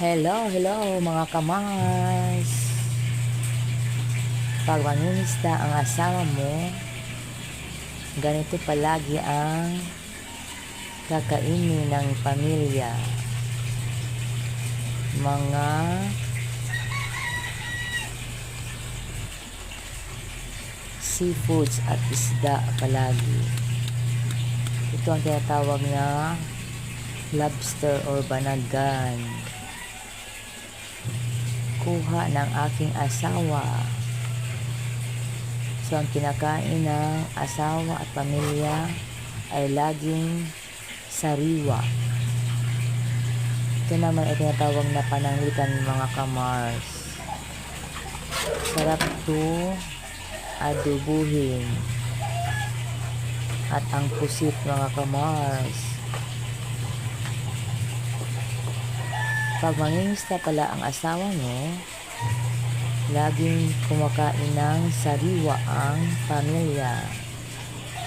Hello, hello mga kamars. Pag mangingisda ang asawa mo, ganito palagi ang kakainin ng pamilya. Mga seafoods at isda palagi. Ito ang tinatawag na lobster or banagan. Kuha ng aking asawa. So, ang kinakain ng asawa at pamilya ay laging sariwa. Ito naman ay tinatawag na pananglitan ng mga kamars. Sarap to adubuhin. At ang pusit mga kamars. Pag mangingisda pala ang asawa mo, laging kumakain ng sariwa ang pamilya.